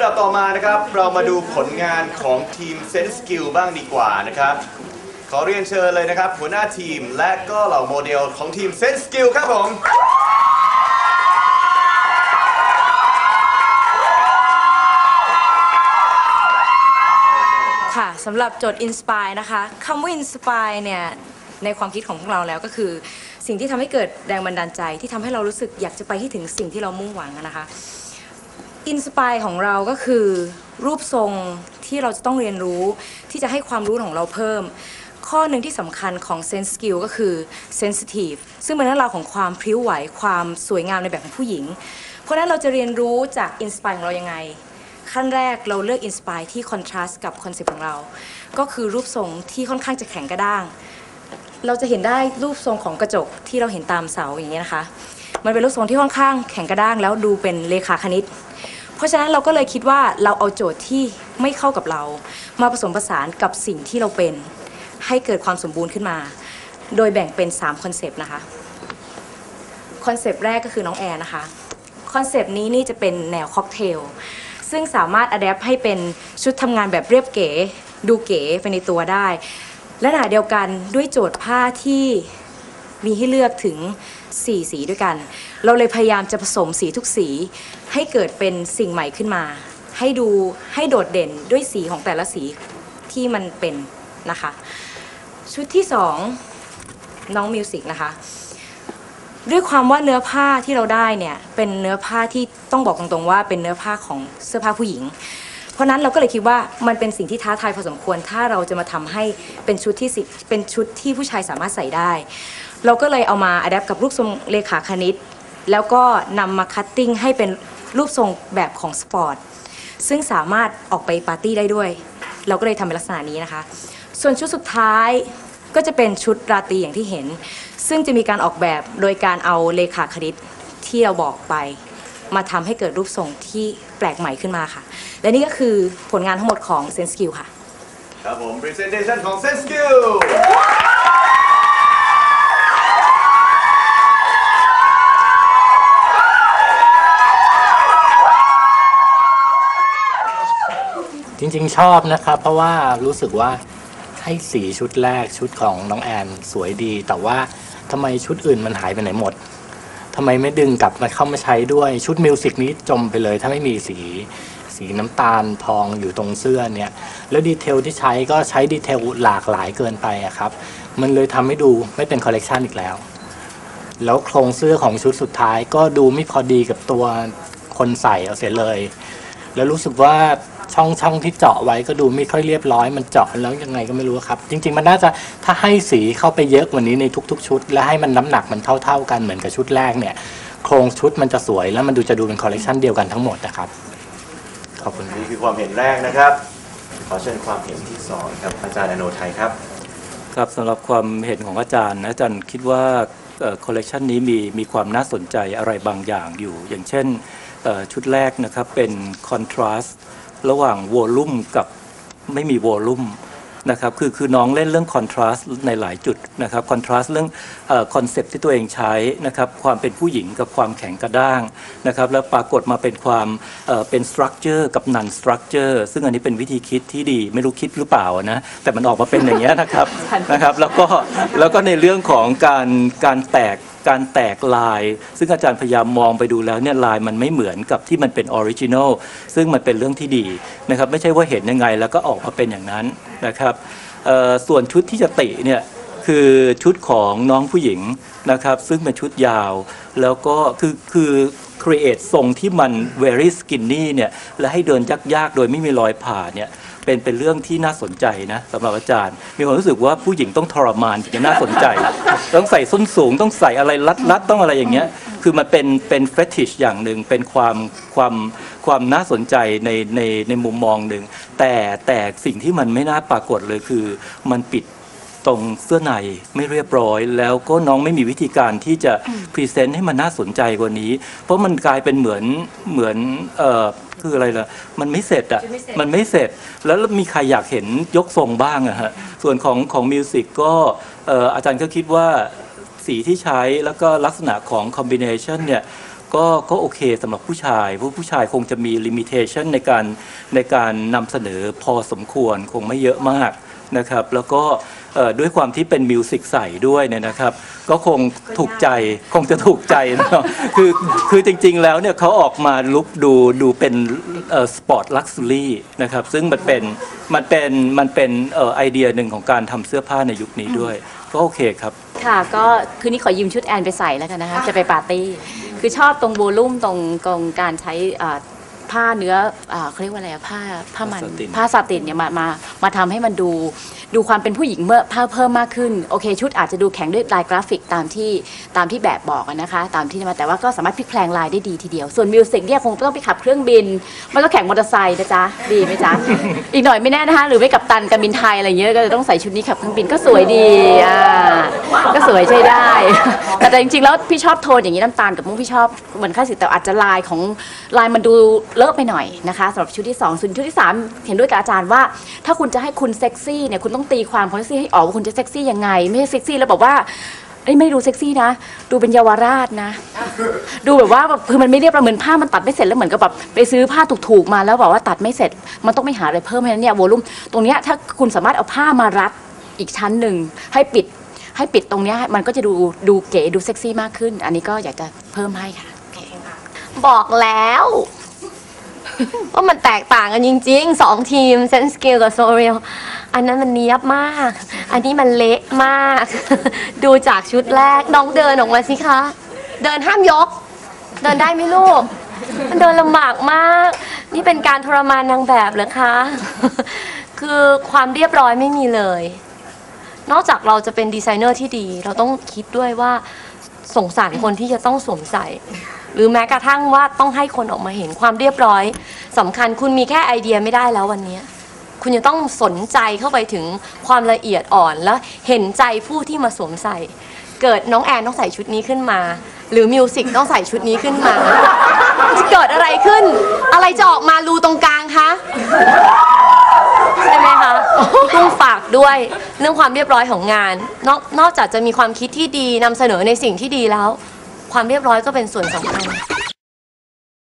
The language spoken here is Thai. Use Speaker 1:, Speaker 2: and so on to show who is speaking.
Speaker 1: ำดับต่อมานะครับ เรามาดูผลงานของทีม Sense Skill บ้างดีกว่านะครับ ขอเรียนเชิญเลยนะครับ หัวหน้าทีมและก็เหล่าโมเดลของทีม Sense Skill ครับผม
Speaker 2: ค่ะสำหรับโจทย์ Inspire นะคะคำว่า Inspire เนี่ยในความคิดของพวกเราแล้วก็คือ สิ่งที่ทำให้เกิดแรงบันดาลใจที่ทำให้เรารู้สึกอยากจะไปที่ถึงสิ่งที่เรามุ่งหวังอะ นะคะ Inspire ของเราก็คือรูปทรงที่เราจะต้องเรียนรู้ที่จะให้ความรู้ของเราเพิ่ม ข้อหนึ่งที่สำคัญของ Sense Skill ก็คือ Sensitive ซึ่งเป็นเรื่องราวของความพริ้วไหวความสวยงามในแบบของผู้หญิง เพราะนั้นเราจะเรียนรู้จาก Inspire ของเรายังไง ขั้นแรกเราเลือก Inspire ที่คอนทราสต์กับคอนเซ็ปต์ของเรา ก็คือรูปทรงที่ค่อนข้างจะแข็งกระด้าง เราจะเห็นได้รูปทรงของกระจกที่เราเห็นตามเสาอย่างนี้ยนะคะ มันเป็นรูปทรงที่ค่อนข้างแข็งกระด้างแล้วดูเป็นเลขาคณิต เพราะฉะนั้นเราก็เลยคิดว่าเราเอาโจทย์ที่ไม่เข้ากับเรา มาผสมผสานกับสิ่งที่เราเป็น ให้เกิดความสมบูรณ์ขึ้นมา โดยแบ่งเป็น3คอนเซปต์นะคะคอนเซปต์แรกก็คือน้องแอร์นะคะคอนเซปต์นี้นี่จะเป็นแนวค็อกเทลซึ่งสามารถอัดแอปให้เป็นชุดทำงานแบบเรียบเก๋ ดูเก๋ไปในตัวได้ และขณะเดียวกันด้วยโจทย์ผ้าที่มีให้เลือกถึง 4สีด้วยกัน เราเลยพยายามจะผสมสีทุกสีให้เกิดเป็นสิ่งใหม่ขึ้นมา ให้ดูให้โดดเด่นด้วยสีของแต่ละสีที่มันเป็นนะคะ ชุดที่2น้องมิวสิกนะคะ ด้วยความว่าเนื้อผ้าที่เราได้เนี่ยเป็นเนื้อผ้าที่ต้องบอกตรงๆว่าเป็นเนื้อผ้าของเสื้อผ้าผู้หญิง เพราะนั้นเราก็เลยคิดว่ามันเป็นสิ่งที่ท้าทายพอสมควร ถ้าเราจะมาทำให้เป็นชุดที่สิเป็นชุดที่ผู้ชายสามารถใส่ได้ เราก็เลยเอามาอัดแอปกับรูปทรงเลขาคณิต แล้วก็นำมาคัตติ้งให้เป็นรูปทรงแบบของสปอร์ต ซึ่งสามารถออกไปปาร์ตี้ได้ด้วย เราก็เลยทำเป็นลักษณะนี้นะคะ ส่วนชุดสุดท้ายก็จะเป็นชุดราตรีอย่างที่เห็น ซึ่งจะมีการออกแบบโดยการเอาเลขาคณิตที่เราบอกไป มาทำให้เกิดรูปทรงที่แปลกใหม่ขึ้นมาค่ะ และนี่ก็คือผลงานทั้งหมดของ Sense Skill ค่ะ
Speaker 1: ครับผม Presentation ของ Sense Skill
Speaker 3: จริงๆชอบนะครับ เพราะว่ารู้สึกว่าให้สีชุดแรกชุดของน้องแอนสวยดี แต่ว่าทำไมชุดอื่นมันหายไปไหนหมดทำไมไม่ดึงกลับมาเข้ามาใช้ด้วยชุดมิวสิกนี้จมไปเลย ถ้าไม่มีสีสีน้ำตาลทองอยู่ตรงเสื้อเนี่ย แล้วดีเทลที่ใช้ก็ใช้ดีเทลหลากหลายเกินไปอะครับ มันเลยทำให้ดูไม่เป็นคอลเลกชันอีกแล้ว แล้วโครงเสื้อของชุดสุดท้ายก็ดูไม่พอดีกับตัวคนใส่เอาเสียเลย แล้วรู้สึกว่าช่องช่องที่เจาะไว้ก็ดูไม่ค่อยเรียบร้อย มันเจาะแล้วยังไงก็ไม่รู้ครับ จริง ๆ มันน่าจะถ้าให้สีเข้าไปเยอะกว่านี้ในทุก ๆ ชุด และให้มันน้ำหนักมันเท่า ๆ กันเหมือนกับชุดแรกเนี่ย โครงชุดมันจะสวยแล้วมันดูจะดูเป็นคอลเลกชันเดียวกันทั้งหมดนะครับขอบคุณครับ
Speaker 1: นี่คือความเห็นแรกนะครับ ขอเชิญความเห็นที่สองครับอาจารย์อโนไทยครับ
Speaker 4: ครับสำหรับความเห็นของอาจารย์นะอาจารย์คิดว่าคอลเลกชันนี้มีมีความน่าสนใจอะไรบางอย่างอยู่ อย่างเช่นเอ่อ ชุดแรกนะครับเป็นคอนทราสต์ระหว่างวอลลุ่มกับไม่มีวอลลุ่มนะครับคือคือน้องเล่นเรื่องคอนทราสต์ในหลายจุดนะครับคอนทราสต์เรื่องคอนเซปต์ที่ตัวเองใช้นะครับความเป็นผู้หญิงกับความแข็งกระด้างนะครับแล้วปรากฏมาเป็นความเอ่อเป็นสตรัคเจอร์กับนันสตรัคเจอร์ซึ่งอันนี้เป็นวิธีคิดที่ดีไม่รู้คิดหรือเปล่านะแต่มันออกมาเป็นอย่างนี้ยนะครับนะครับแล้วก็แล้วก็ในเรื่องของการการแตก การแตกลาย ซึ่งอาจารย์พยายามมองไปดูแล้วเนี่ยลายมันไม่เหมือนกับที่มันเป็นออริจินอลซึ่งมันเป็นเรื่องที่ดีนะครับไม่ใช่ว่าเห็นยังไงแล้วก็ออกมาเป็นอย่างนั้นนะครับส่วนชุดที่จะติเนี่ยคือชุดของน้องผู้หญิงนะครับซึ่งเป็นชุดยาว แล้วก็คือคือ create ทรงที่มัน very skinny เนี่ยและให้เดินยากๆ โดยไม่มีรอยผ่าเนี่ย เป็นเป็นเรื่องที่น่าสนใจนะสำหรับอาจารย์ มีความรู้สึกว่าผู้หญิงต้องทรมานถึงจะน่าสนใจ ต้องใส่ส้นสูง ต้องใส่อะไรรัดๆต้องอะไรอย่างเงี้ย คือมันเป็นเป็นเฟติชอย่างหนึ่งเป็นความความความน่าสนใจในในในมุมมองหนึ่งแต่แต่สิ่งที่มันไม่น่าปรากฏเลยคือมันปิดตรงเสื้อในไม่เรียบร้อย แล้วก็น้องไม่มีวิธีการที่จะพรีเซนต์ให้มันน่าสนใจกว่านี้ เพราะมันกลายเป็นเหมือนเหมือนเอ่อ คืออะไรล่ะ มันไม่เสร็จอะ
Speaker 2: ไม่เสร็จ
Speaker 4: มันไม่เสร็จ แล้วมีใครอยากเห็นยกทรงบ้างอะฮะ ส่วนของของมิวสิกก็เอ่ออาจารย์ก็คิดว่าสีที่ใช้แล้วก็ลักษณะของคอมบิเนชันเนี่ยก็ก็โอเคสำหรับผู้ชายผู้ผู้ชายคงจะมีลิมิเ t ชันในการในการนำเสนอพอสมควรคงไม่เยอะมากนะครับ แล้วก็เอ่อ ด้วยความที่เป็นมิวสิกใส่ด้วยเนี่ยนะครับ ก็คงถูกใจคงจะถูกใจนะคือคือจริงๆแล้วเนี่ยเขาออกมาลุกดูดูเป็นสปอร์ตลักซ์รี่นะครับ ซึ่งมันเป็นมันเป็นมันเป็นไอเดียหนึ่งของการทำเสื้อผ้าในยุคนี้ด้วย ก็โอเคครับ
Speaker 5: ค่ะก็คืนนี้ขอยืมชุดแอนไปใส่แล้วกันนะคะ จะไปปาร์ตี้ คือชอบตรงโวลุ่มตรงตรงการใช้อ่า ผ้าเนื้ออ่าเขาเรียกว่าอะไรอะผ้าผ้ามัน
Speaker 4: ผ้าสาติน
Speaker 5: ผ้าสาตินเนี่ยมามามาทำให้มันดูดูความเป็นผู้หญิงเมื่อผ้าเพิ่มมากขึ้นโอเค ชุดอาจจะดูแข็งด้วยลายกราฟิกตามที่ตามที่แบบบอกอะนะคะ ตามที่มาแต่ว่าก็สามารถพลิกแพลงลายได้ดีทีเดียว ส่วนมิวสิกเนี่ยคงต้องไปขับเครื่องบินไม่ก็แข่งมอเตอร์ไซค์นะจ๊ะดีไหมจ๊ะ อีกหน่อยไม่แน่นะคะ หรือไม่กับตันการบินไทยอะไรเงี้ยก็จะต้องใส่ชุดนี้ขับเครื่องบินก็สวยดีอ่าก็สวยใช้ได้ แต่แต่จริงๆแล้วพี่ชอบโทนอย่างนี้น้ำตาลกับมุ้งพี่ชอบเหมือนค่าสิแต่อาจจะลายของลายมันดูเลอะไปหน่อยนะคะสำหรับชุดที่สองส่วนชุดที่สามเห็นด้วยกับอาจารย์ว่า ถ้าคุณจะให้คุณเซ็กซี่เนี่ยคุณต้องตีความของเซ็กซี่ให้ออกว่าคุณจะเซ็กซี่ยังไง ไม่ใช่เซ็กซี่แล้วบอกว่าเอ้ยไม่ดูเซ็กซี่นะ ดูเป็นเยาวราชนะ ดูแบบว่าแบบคือมันไม่เรียบร้อยเหมือนผ้ามันตัดไม่เสร็จแล้วเหมือนกับแบบไปซื้อผ้าถูกๆมาแล้วบอกว่าตัดไม่เสร็จ มันต้องไม่หาอะไรเพิ่มให้นั้นเนี่ยโวลุ่มตรงเนี้ยถ้าคุณสามารถเอาผ้ามารัดอีกชั้นหนึ่งให้ปิดให้ปิดตรงเนี้ยมันก็จะดูดูเก๋ดูเซ็กซี่มากขึ้น อันนี้ก็อยากจะเพิ่มให้ค่ะ
Speaker 6: บอกแล้ว ว่ามันแตกต่างกันจริงๆสองทีมเซนสกิลกับโซเรียลอันนั้นมันเนี้ยบมาก อันนี้มันเละมาก ดูจากชุดแรกน้องเดินออกมาสิคะ เดินห้ามยก เดินได้ไหมลูก มันเดินลำบากมาก นี่เป็นการทรมานนางแบบเหรอคะ คือความเรียบร้อยไม่มีเลย นอกจากเราจะเป็นดีไซเนอร์ที่ดี เราต้องคิดด้วยว่าสงสารคนที่จะต้องสวมใส่ หรือแม้กระทั่งว่าต้องให้คนออกมาเห็นความเรียบร้อยสำคัญคุณมีแค่ไอเดียไม่ได้แล้ววันเนี้ยคุณจะต้องสนใจเข้าไปถึงความละเอียดอ่อนแล้วเห็นใจผู้ที่มาสวมใส่ เกิดน้องแอนต้องใส่ชุดนี้ขึ้นมา หรือมิวสิกต้องใส่ชุดนี้ขึ้นมา จะเกิดอะไรขึ้น อะไรจะออกมารูตรงกลางคะ ใช่ไหมคะต้องฝากด้วยเรื่องความเรียบร้อยของงาน นอกนอกจากจะมีความคิดที่ดีนำเสนอในสิ่งที่ดีแล้ว ความเรียบร้อยก็เป็นส่วนสำคัญ